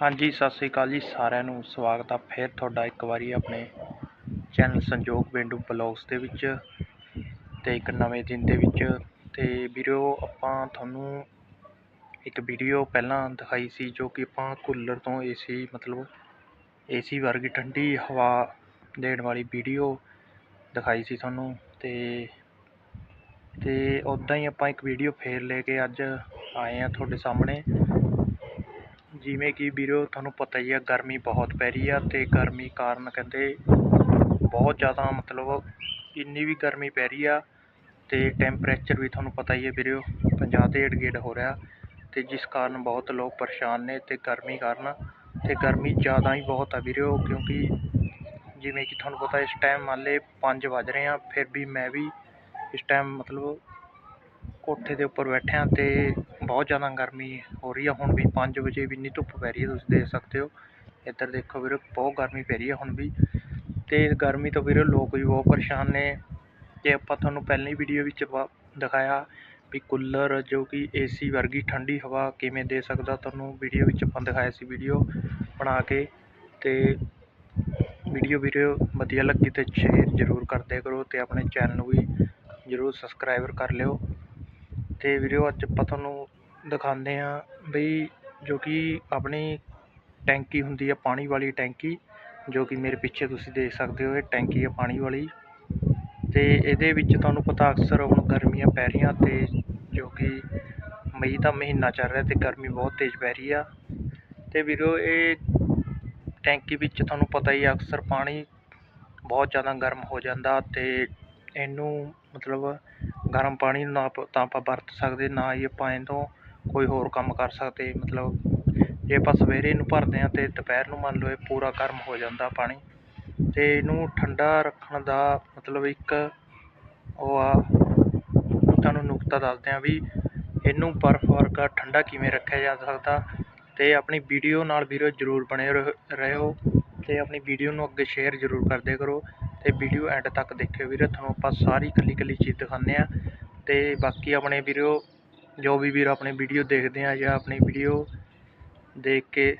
ਹਾਂਜੀ, ਸਤਿ ਸ੍ਰੀ ਅਕਾਲ ਜੀ ਸਾਰਿਆਂ ਨੂੰ। ਸਵਾਗਤ ਆ ਫਿਰ ਤੁਹਾਡਾ ਇੱਕ ਵਾਰੀ ਆਪਣੇ ਚੈਨਲ ਸੰਜੋਗ ਪਿੰਡੂ ਬਲੌਗਸ ਦੇ ਵਿੱਚ ਤੇ ਇੱਕ ਨਵੇਂ ਦਿਨ ਦੇ ਵਿੱਚ। ਤੇ ਵੀਰੋ, ਆਪਾਂ ਤੁਹਾਨੂੰ ਇੱਕ ਵੀਡੀਓ ਪਹਿਲਾਂ ਦਿਖਾਈ ਸੀ ਜੋ ਕਿ ਆਪਾਂ ਕੂਲਰ ਤੋਂ ਏਸੀ ਮਤਲਬ ਏਸੀ ਵਰਗੀ ਠੰਡੀ ਹਵਾ ਦੇਣ ਵਾਲੀ ਵੀਡੀਓ ਦਿਖਾਈ ਸੀ ਤੁਹਾਨੂੰ। ਤੇ ਤੇ ਉਦਾਂ ਹੀ ਆਪਾਂ ਇੱਕ ਵੀਡੀਓ ਫੇਰ ਲੈ ਕੇ ਅੱਜ ਆਏ ਆ ਤੁਹਾਡੇ ਸਾਹਮਣੇ। ਜਿਵੇਂ ਕਿ ਵੀਰੋ, ਤੁਹਾਨੂੰ ਪਤਾ ਹੀ ਆ, ਗਰਮੀ ਬਹੁਤ ਪੈ ਰਹੀ ਆ ਤੇ ਗਰਮੀ ਕਾਰਨ ਕਹਿੰਦੇ ਬਹੁਤ ਜ਼ਿਆਦਾ ਮਤਲਬ ਇੰਨੀ ਵੀ ਗਰਮੀ ਪੈ ਰਹੀ ਆ ਤੇ ਟੈਂਪਰੇਚਰ ਵੀ ਤੁਹਾਨੂੰ ਪਤਾ ਹੀ ਹੈ ਵੀਰੋ 50 ਦੇ ਏੜ ਹੋ ਰਿਹਾ ਤੇ ਜਿਸ ਕਾਰਨ ਬਹੁਤ ਲੋਕ ਪਰੇਸ਼ਾਨ ਨੇ ਤੇ ਗਰਮੀ ਕਾਰਨ ਤੇ ਗਰਮੀ ਜ਼ਿਆਦਾ ਹੀ ਬਹੁਤ ਆ ਵੀਰੋ, ਕਿਉਂਕਿ ਜਿਵੇਂ ਕਿ ਤੁਹਾਨੂੰ ਪਤਾ ਇਸ ਟਾਈਮ ਮੰਨ ਲਏ 5 ਵੱਜ ਰਹੇ ਆ, ਫਿਰ ਵੀ ਮੈਂ ਵੀ ਇਸ ਟਾਈਮ ਮਤਲਬ ਕੋਠੇ ਦੇ ਉੱਪਰ ਬੈਠਿਆ ਤੇ ਬਹੁਤ ਜ਼ਿਆਦਾ ਗਰਮੀ ਹੋ ਰਹੀ ਆ। ਹੁਣ ਵੀ 5 ਵਜੇ ਵੀ ਇੰਨੀ ਧੁੱਪ ਪੈ ਰਹੀ ਹੈ ਤੁਸੀਂ ਦੇਖ ਸਕਦੇ ਹੋ। ਇੱਧਰ ਦੇਖੋ ਵੀਰੋ, ਬਹੁਤ ਗਰਮੀ ਪੈ ਰਹੀ ਹੈ ਹੁਣ ਵੀ। ਤੇ ਗਰਮੀ ਤੋਂ ਵੀਰੇ, ਲੋਕ ਵੀ ਬਹੁਤ ਪਰੇਸ਼ਾਨ ਨੇ। ਤੇ ਆਪਾਂ ਤੁਹਾਨੂੰ ਪਹਿਲੀ ਵੀਡੀਓ ਵਿੱਚ ਵਾ- ਦਿਖਾਇਆ ਵੀ ਕੂਲਰ ਜੋ ਕਿ ਏਸੀ ਵਰਗੀ ਠੰਡੀ ਹਵਾ ਕਿਵੇਂ ਦੇ ਸਕਦਾ। ਤੁਹਾਨੂੰ ਵੀਡੀਓ ਵਿੱਚ ਆਪਾਂ ਦਿਖਾਇਆ ਸੀ ਵੀਡੀਓ ਬਣਾ ਕੇ। ਤੇ ਵੀਡੀਓ ਵੀਡੀਓ ਵਧੀਆ ਲੱਗੀ ਤੇ ਸ਼ੇਅਰ ਜ਼ਰੂਰ ਕਰਦੇ ਕਰੋ ਤੇ ਆਪਣੇ ਚੈਨਲ ਨੂੰ ਵੀ ਜ਼ਰੂਰ ਸਬਸਕ੍ਰਾਈਬਰ ਕਰ ਲਿਓ। ਤੇ ਵੀਡੀਓ ਅੱਜ ਆਪਾਂ ਤੁਹਾਨੂੰ ਦਿਖਾਉਂਦੇ ਹਾਂ ਬਈ ਜੋ ਕਿ ਆਪਣੀ ਟੈਂਕੀ ਹੁੰਦੀ ਆ, ਪਾਣੀ ਵਾਲੀ ਟੈਂਕੀ, ਜੋ ਕਿ ਮੇਰੇ ਪਿੱਛੇ ਤੁਸੀਂ ਦੇਖ ਸਕਦੇ ਹੋ, ਇਹ ਟੈਂਕੀ ਆ ਪਾਣੀ ਵਾਲੀ। ਅਤੇ ਇਹਦੇ ਵਿੱਚ ਤੁਹਾਨੂੰ ਪਤਾ ਅਕਸਰ ਹੁਣ ਗਰਮੀਆਂ ਪੈ ਰਹੀਆਂ ਅਤੇ ਜੋ ਕਿ ਮਈ ਦਾ ਮਹੀਨਾ ਚੱਲ ਰਿਹਾ ਅਤੇ ਗਰਮੀ ਬਹੁਤ ਤੇਜ਼ ਪੈ ਰਹੀ ਆ। ਅਤੇ ਵੀਰੋ, ਇਹ ਟੈਂਕੀ ਵਿੱਚ ਤੁਹਾਨੂੰ ਪਤਾ ਹੀ ਆ, ਅਕਸਰ ਪਾਣੀ ਬਹੁਤ ਜ਼ਿਆਦਾ ਗਰਮ ਹੋ ਜਾਂਦਾ ਅਤੇ ਇਹਨੂੰ ਮਤਲਬ ਗਰਮ ਪਾਣੀ ਨਾ ਤਾਂ ਆਪਾਂ ਵਰਤ ਸਕਦੇ, ਨਾ ਹੀ ਆਪਾਂ ਇਹ ਤੋਂ ਕੋਈ ਹੋਰ ਕੰਮ ਕਰ ਸਕਦੇ, ਮਤਲਬ ਜੇ ਆਪਾਂ ਸਵੇਰੇ ਇਹਨੂੰ ਭਰਦੇ ਹਾਂ ਤੇ ਦੁਪਹਿਰ ਨੂੰ ਮੰਨ ਲਓ ਇਹ ਪੂਰਾ ਗਰਮ ਹੋ ਜਾਂਦਾ ਪਾਣੀ ਅਤੇ ਇਹਨੂੰ ਠੰਡਾ ਰੱਖਣ ਦਾ ਮਤਲਬ ਇੱਕ ਉਹ ਆ, ਤੁਹਾਨੂੰ ਨੁਕਤਾ ਦੱਸਦੇ ਹਾਂ ਵੀ ਇਹਨੂੰ ਬਰਫ਼ ਵਰਗਾ ਠੰਡਾ ਕਿਵੇਂ ਰੱਖਿਆ ਜਾ ਸਕਦਾ ਅਤੇ ਆਪਣੀ ਵੀਡੀਓ ਨਾਲ ਵੀਰੋ ਜ਼ਰੂਰ ਬਣੇ ਰਹੋ- ਰਹਿਓ ਤੇ ਆਪਣੀ ਵੀਡੀਓ ਨੂੰ ਅੱਗੇ ਸ਼ੇਅਰ ਜ਼ਰੂਰ ਕਰਦੇ ਕਰੋ ਅਤੇ ਵੀਡੀਓ ਐਂਡ ਤੱਕ ਦੇਖਿਓ ਵੀਰੋ, ਤੁਹਾਨੂੰ ਆਪਾਂ ਸਾਰੀ ਇਕੱਲੀ ਇਕੱਲੀ ਚੀਜ਼ ਦਿਖਾਉਂਦੇ ਹਾਂ ਅਤੇ ਬਾਕੀ ਆਪਣੇ ਵੀਡੀਓ ਜੋ ਵੀ ਵੀਰ ਆਪਣੀ ਵੀਡੀਓ ਦੇਖਦੇ ਆ ਜਾਂ ਆਪਣੀ ਵੀਡੀਓ ਦੇਖ ਕੇ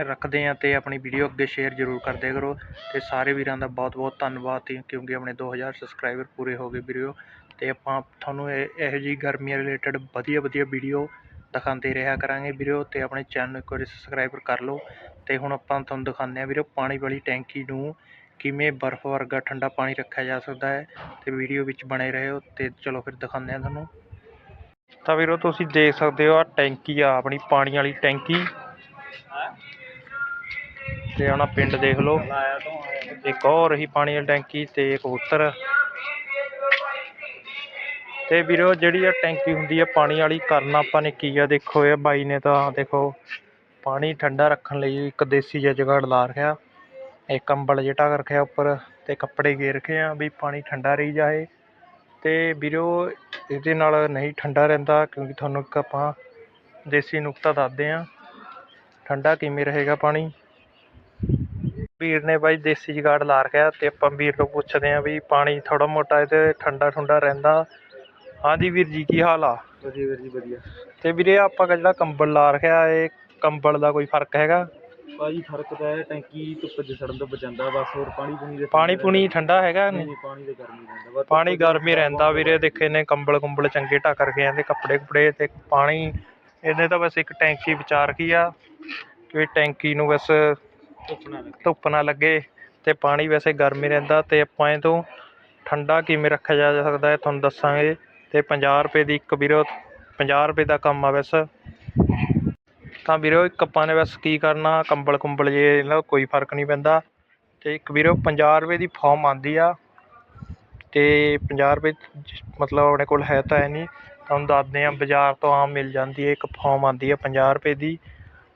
ਰੱਖਦੇ ਆ ਤੇ ਆਪਣੀ ਵੀਡੀਓ ਅੱਗੇ ਸ਼ੇਅਰ ਜ਼ਰੂਰ ਕਰਦੇ ਕਰੋ। ਤੇ ਸਾਰੇ ਵੀਰਾਂ ਦਾ ਬਹੁਤ ਬਹੁਤ ਧੰਨਵਾਦ ਤੇ ਕਿਉਂਕਿ ਆਪਣੇ 2000 ਸਬਸਕ੍ਰਾਈਬਰ ਪੂਰੇ ਹੋ ਗਏ ਵੀਡੀਓ ਤੇ ਆਪਾਂ ਤੁਹਾਨੂੰ ਇਹ, ਇਹੋ ਜਿਹੀ ਗਰਮੀਆਂ ਰਿਲੇਟਡ ਵਧੀਆ ਵਧੀਆ ਵੀਡੀਓ ਦਿਖਾਉਂਦੇ ਰਿਹਾ ਕਰਾਂਗੇ ਵੀਡੀਓ ਤੇ ਆਪਣੇ ਚੈਨਲ ਨੂੰ ਇੱਕ ਵਾਰੀ ਸਬਸਕ੍ਰਾਈਬ ਕਰ ਲਓ। ਤੇ ਹੁਣ ਆਪਾਂ ਤੁਹਾਨੂੰ ਦਿਖਾਉਂਦੇ ਆ ਵੀਡੀਓ ਪਾਣੀ ਵਾਲੀ ਟੈਂਕੀ ਨੂੰ ਕਿਵੇਂ ਬਰਫ਼ ਵਰਗਾ ਠੰਡਾ ਪਾਣੀ ਰੱਖਿਆ ਜਾ ਸਕਦਾ ਹੈ ਤੇ ਵੀਡੀਓ ਵਿੱਚ ਬਣੇ ਰਹੋ ਤੇ ਚਲੋ ਫਿਰ ਦਿਖਾਉਂਦੇ ਆ ਤੁਹਾਨੂੰ। ਤਾਂ ਵੀਰੋ ਤੁਸੀਂ ਦੇਖ ਸਕਦੇ ਹੋ ਆ ਟੈਂਕੀ ਆ, ਆਪਣੀ ਪਾਣੀ ਵਾਲੀ ਟੈਂਕੀ। ਤੇ ਆਣਾ ਪਿੰਡ ਦੇਖ ਲਓ, ਇੱਕ ਹੋਰ ਹੀ ਪਾਣੀ ਵਾਲੀ ਟੈਂਕੀ ਤੇ ਕਬੂਤਰ। ਤੇ ਵੀਰੋ ਜਿਹੜੀ ਆ ਟੈਂਕੀ ਹੁੰਦੀ ਆ, ਪਾਣੀ ਵਾਲੀ, ਕਰਨਾ ਆਪਾਂ ਨੇ ਕੀ ਆ, ਦੇਖੋ ਇਹ ਬਾਈ ਨੇ ਤਾਂ ਦੇਖੋ ਪਾਣੀ ਠੰਡਾ ਰੱਖਣ ਲਈ ਇੱਕ ਦੇਸੀ ਜਿਹਾ ਜੁਗਾੜ ਲਾ ਰੱਖਿਆ। ਇੱਕ ਕੰਬਲ ਜਿਹਾ ਢੱਕ ਰੱਖਿਆ ਉੱਪਰ ਤੇ ਕੱਪੜੇ ਗੇਰ ਰੱਖੇ ਆ ਵੀ ਪਾਣੀ ਠੰਡਾ ਰਹੀ ਜਾਏ। ਤੇ ਵੀਰੋ ਇਹਦੇ ਨਾਲ ਨਹੀਂ ਠੰਡਾ ਰਹਿੰਦਾ ਕਿਉਂਕਿ ਤੁਹਾਨੂੰ ਇੱਕ ਆਪਾਂ ਦੇਸੀ ਨੁਕਤਾ ਦੱਸਦੇ ਆ ਠੰਡਾ ਕਿਵੇਂ ਰਹੇਗਾ ਪਾਣੀ? ਵੀਰ ਨੇ ਬਾਈ ਦੇਸੀ ਜੁਗਾੜ ਲਾ ਰੱਖਿਆ ਤੇ ਆਪਾਂ ਵੀਰ ਤੋਂ ਪੁੱਛਦੇ ਆ ਵੀ ਪਾਣੀ ਥੋੜਾ ਮੋਟਾ ਇਹਦੇ ਠੰਡਾ ਠੰਡਾ ਰਹਿੰਦਾ। ਹਾਂਜੀ ਵੀਰ ਜੀ ਕੀ ਹਾਲ ਆ? ਵਧੀਆ ਵੀਰ ਜੀ ਵਧੀਆ। ਤੇ ਵੀਰੇ ਆਪਾਂ ਜਿਹੜਾ ਕੰਬਲ ਲਾ ਰੱਖਿਆ ਇਹ ਕੰਬਲ ਦਾ ਕੋਈ ਫ਼ਰਕ ਹੈਗਾ? ਭਾਜੀ ਫ਼ਰਕ ਤਾਂ ਹੈ ਟੈਂਕੀ ਧੁੱਪ 'ਚ ਸੜਨ ਤੋਂ ਬਚਾਉਂਦਾ ਬਸ ਹੋਰ ਪਾਣੀ ਪੂਣੀ ਦੇ ਪਾਣੀ ਪੂਣੀ ਠੰਡਾ ਹੈਗਾ ਨਹੀਂ ਪਾਣੀ ਦੇ ਗਰਮੀ ਰਹਿੰਦਾ ਬਸ ਪਾਣੀ ਗਰਮੀ ਰਹਿੰਦਾ ਵੀਰੇ ਦੇਖੇ ਨੇ ਕੰਬਲ ਕੁੰਬਲ ਚੰਗੇ ਢੱਕ ਰਖੇ ਆ ਤੇ ਕੱਪੜੇ ਕੁਪੜੇ ਤੇ ਪਾਣੀ ਇਹਨੇ ਤਾਂ ਬਸ ਇੱਕ ਟੈਂਕੀ ਵਿਚਾਰ ਕੀ ਆ ਕਿ ਟੈਂਕੀ ਨੂੰ ਬਸ ਧੁੱਪ ਨਾ ਲੱਗੇ। ਧੁੱਪ ਨਾ ਲੱਗੇ ਤੇ ਪਾਣੀ ਵੈਸੇ ਗਰਮ ਹੀ ਰਹਿੰਦਾ ਤੇ ਆਪਾਂ ਇਹ ਤੋਂ ਠੰਡਾ ਕਿਵੇਂ ਰੱਖਿਆ ਜਾ ਸਕਦਾ ਹੈ ਤੁਹਾਨੂੰ ਦੱਸਾਂਗੇ ਤੇ 50 ਰੁਪਏ ਦੀ ਇੱਕ ਵੀਰੋ 50 ਰੁਪਏ ਦਾ ਕੰਮ ਆ ਵੈਸੇ ਤਾਂ ਵੀਰੋ, ਇੱਕ ਆਪਾਂ ਨੇ ਬਸ ਕੀ ਕਰਨਾ, ਕੰਬਲ ਕੁੰਬਲ ਜੇ ਇਹਨਾਂ ਦਾ ਕੋਈ ਫ਼ਰਕ ਨਹੀਂ ਪੈਂਦਾ। ਅਤੇ ਇੱਕ ਵੀਰੋ 50 ਰੁਪਏ ਦੀ ਫੋਮ ਆਉਂਦੀ ਆ। ਅਤੇ ਪੰਜਾਹ ਰੁਪਏ ਜ- ਮਤਲਬ ਆਪਣੇ ਕੋਲ ਹੈ ਤਾਂ ਹੈ ਨਹੀਂ। ਤੁਹਾਨੂੰ ਦੱਸਦੇ ਹਾਂ, ਬਾਜ਼ਾਰ ਤੋਂ ਆਮ ਮਿਲ ਜਾਂਦੀ ਹੈ, ਇੱਕ ਫੋਮ ਆਉਂਦੀ ਹੈ 50 ਰੁਪਏ ਦੀ।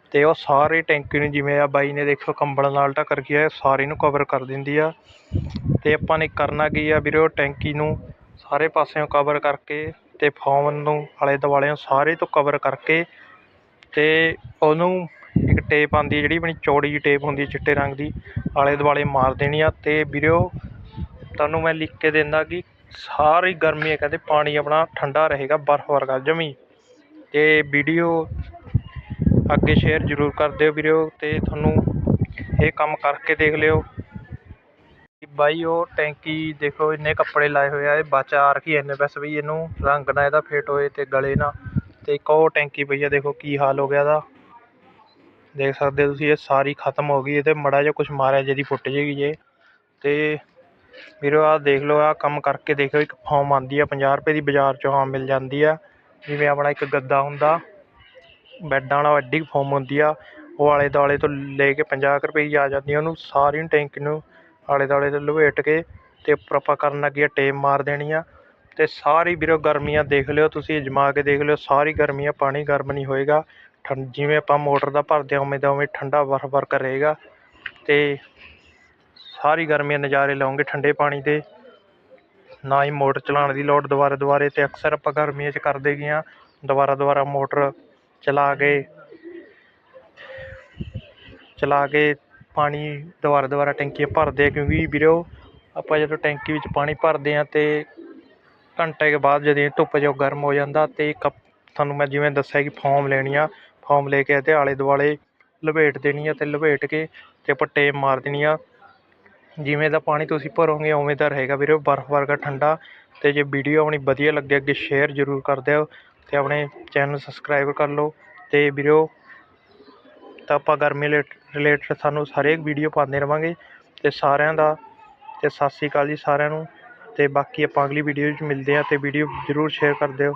ਅਤੇ ਉਹ ਸਾਰੇ ਟੈਂਕੀ ਨੂੰ ਜਿਵੇਂ ਆ ਬਾਈ ਨੇ ਦੇਖੋ, ਕੰਬਲ ਨਾਲ ਢੱਕ ਰੱਖੀ ਹੈ ਸਾਰੇ ਨੂੰ ਕਵਰ ਕਰ ਦਿੰਦੀ ਆ। ਅਤੇ ਆਪਾਂ ਨੇ ਕਰਨਾ ਕੀ ਆ ਵੀਰੇ ਉਹ ਟੈਂਕੀ ਨੂੰ ਸਾਰੇ ਪਾਸਿਓਂ ਕਵਰ ਕਰਕੇ ਅਤੇ ਫੋਮ ਨੂੰ ਆਲੇ ਦੁਆਲੇ ਸਾਰੇ ਤੋਂ ਕਵਰ ਕਰਕੇ ਅਤੇ ਉਹਨੂੰ ਇੱਕ ਟੇਪ ਆਉਂਦੀ ਹੈ ਜਿਹੜੀ ਆਪਣੀ ਚੌੜੀ ਜਿਹੀ ਟੇਪ ਹੁੰਦੀ ਹੈ ਚਿੱਟੇ ਰੰਗ ਦੀ, ਆਲੇ ਦੁਆਲੇ ਮਾਰ ਦੇਣੀ ਆ ਅਤੇ ਵੀਰਿਓ ਤੁਹਾਨੂੰ ਮੈਂ ਲਿਖ ਕੇ ਦਿੰਦਾ ਕਿ ਸਾਰੀ ਗਰਮੀ ਹੈ ਕਹਿੰਦੇ ਪਾਣੀ ਆਪਣਾ ਠੰਡਾ ਰਹੇਗਾ ਬਰਫ਼ ਵਰਗਾ ਜਮੀ। ਅਤੇ ਵੀਡੀਓ ਅੱਗੇ ਸ਼ੇਅਰ ਜ਼ਰੂਰ ਕਰ ਦਿਓ ਵੀਰਿਓ ਅਤੇ ਤੁਹਾਨੂੰ ਇਹ ਕੰਮ ਕਰਕੇ ਦੇਖ ਲਿਓ। ਬਾਈ ਉਹ ਟੈਂਕੀ ਦੇਖੋ ਇੰਨੇ ਕੱਪੜੇ ਲਾਏ ਹੋਏ ਆ, ਇਹ ਬਚਾ ਰੱਖੀ ਇੰਨੇ ਪੈਸੇ ਵੀ ਇਹਨੂੰ ਰੰਗ ਨਾ ਇਹਦਾ ਫੇਟ ਹੋਏ ਅਤੇ ਗਲੇ ਨਾ। ਤੇ ਇੱਕ ਉਹ ਟੈਂਕੀ ਪਈ ਆ, ਦੇਖੋ ਕੀ ਹਾਲ ਹੋ ਗਿਆ ਇਹਦਾ। ਦੇਖ ਸਕਦੇ ਹੋ ਤੁਸੀਂ, ਇਹ ਸਾਰੀ ਖਤਮ ਹੋ ਗਈ, ਇਹ ਤੇ ਮੜਾ ਜਿਹਾ ਕੁਝ ਮਾਰਿਆ ਜਿਹਦੀ ਫੁੱਟ ਜੇਗੀ ਜੇ। ਤੇ ਵੀਰੋ, ਆਹ ਦੇਖ ਲਓ, ਆਹ ਕੰਮ ਕਰਕੇ ਦੇਖੋ ਇੱਕ ਫੋਮ ਆਉਂਦੀ ਆ 50 ਰੁਪਏ ਦੀ ਬਾਜ਼ਾਰ ਚੋਂ ਆਮ ਮਿਲ ਜਾਂਦੀ ਆ। ਜਿਵੇਂ ਆਪਣਾ ਇੱਕ ਗੱਦਾ ਹੁੰਦਾ, ਬੈੱਡਾਂ ਵਾਲਾ ਵੱਡੀ ਫੋਮ ਹੁੰਦੀ ਆ, ਉਹ ਆਲੇ ਦੁਆਲੇ ਤੋਂ ਲੈ ਕੇ 50 ਕੁ ਰੁਪਏ ਦੀ ਆ ਜਾਂਦੀ ਆ, ਉਹਨੂੰ ਸਾਰੀ ਟੈਂਕੀ ਨੂੰ ਆਲੇ ਦੁਆਲੇ ਤੋਂ ਲਪੇਟ ਕੇ ਤੇ ਉੱਪਰ ਆਪਾਂ ਕਰਨ ਲੱਗੇ ਆ ਟੇਪ ਮਾਰ ਦੇਣੀ ਆ। ਅਤੇ ਸਾਰੀ ਵੀਰੋ ਗਰਮੀਆਂ ਦੇਖ ਲਿਓ, ਤੁਸੀਂ ਅਜਮਾ ਕੇ ਦੇਖ ਲਿਓ, ਸਾਰੀ ਗਰਮੀਆਂ ਪਾਣੀ ਗਰਮ ਨਹੀਂ ਹੋਏਗਾ। ਠੰ, ਜਿਵੇਂ ਆਪਾਂ ਮੋਟਰ ਦਾ ਭਰਦੇ ਹਾਂ, ਉਵੇਂ ਦਾ ਉਵੇਂ ਠੰਡਾ ਬਰਫ ਵਰਕ ਰਹੇਗਾ। ਅਤੇ ਸਾਰੀ ਗਰਮੀਆਂ ਨਜ਼ਾਰੇ ਲਓਗੇ ਠੰਡੇ ਪਾਣੀ ਦੇ। ਨਾ ਹੀ ਮੋਟਰ ਚਲਾਉਣ ਦੀ ਲੋੜ ਦੁਬਾਰਾ ਦੁਬਾਰੇ ਅਤੇ ਅਕਸਰ ਆਪਾਂ ਗਰਮੀਆਂ 'ਚ ਕਰਦੇ ਗਏ ਹਾਂ ਦੁਬਾਰਾ ਦੁਬਾਰਾ ਮੋਟਰ ਚਲਾ ਕੇ ਚਲਾ ਕੇ ਪਾਣੀ ਦੁਬਾਰਾ ਦੁਬਾਰਾ ਟੈਂਕੀਆਂ ਭਰਦੇ ਆ। ਕਿਉਂਕਿ ਵੀਰੋ, ਆਪਾਂ ਜਦੋਂ ਟੈਂਕੀ ਵਿੱਚ ਪਾਣੀ ਭਰਦੇ ਹਾਂ ਤੇ ਘੰਟੇ ਕੇ ਬਾਅਦ ਜਦੋਂ ਧੁੱਪ 'ਚ ਉਹ ਗਰਮ ਹੋ ਜਾਂਦਾ ਅਤੇ ਇੱਕ ਤੁਹਾਨੂੰ ਮੈਂ ਜਿਵੇਂ ਦੱਸਿਆ ਕਿ ਫੋਮ ਲੈਣੀ ਆ, ਫੋਮ ਲੈ ਕੇ ਇਹਦੇ ਆਲੇ ਦੁਆਲੇ ਲਪੇਟ ਦੇਣੀ ਆ ਅਤੇ ਲਪੇਟ ਕੇ ਅਤੇ ਆਪਾਂ ਟੇਪ ਮਾਰ ਦੇਣੀ ਆ। ਜਿਵੇਂ ਦਾ ਪਾਣੀ ਤੁਸੀਂ ਭਰੋਗੇ ਉਵੇਂ ਦਾ ਰਹੇਗਾ ਵੀਰੇ, ਬਰਫ਼ ਵਰਗਾ ਠੰਡਾ। ਅਤੇ ਜੇ ਵੀਡੀਓ ਆਪਣੀ ਵਧੀਆ ਲੱਗੇ ਅੱਗੇ ਸ਼ੇਅਰ ਜ਼ਰੂਰ ਕਰ ਦਿਓ ਅਤੇ ਆਪਣੇ ਚੈਨਲ ਸਬਸਕ੍ਰਾਈਬ ਕਰ ਲਓ। ਅਤੇ ਵੀਰੋ, ਤਾਂ ਆਪਾਂ ਗਰਮੀ ਰਿਲੇਟਡ ਸਾਨੂੰ ਹਰੇਕ ਵੀਡੀਓ ਪਾਉਂਦੇ ਰਵਾਂਗੇ। ਅਤੇ ਸਾਰਿਆਂ ਦਾ ਅਤੇ ਸਤਿ ਸ਼੍ਰੀ ਅਕਾਲ ਜੀ ਸਾਰਿਆਂ ਨੂੰ। ਅਤੇ ਬਾਕੀ ਆਪਾਂ ਅਗਲੀ ਵੀਡੀਓ ਵਿੱਚ ਮਿਲਦੇ ਹਾਂ ਅਤੇ ਵੀਡੀਓ ਜ਼ਰੂਰ ਸ਼ੇਅਰ ਕਰ ਦਿਓ।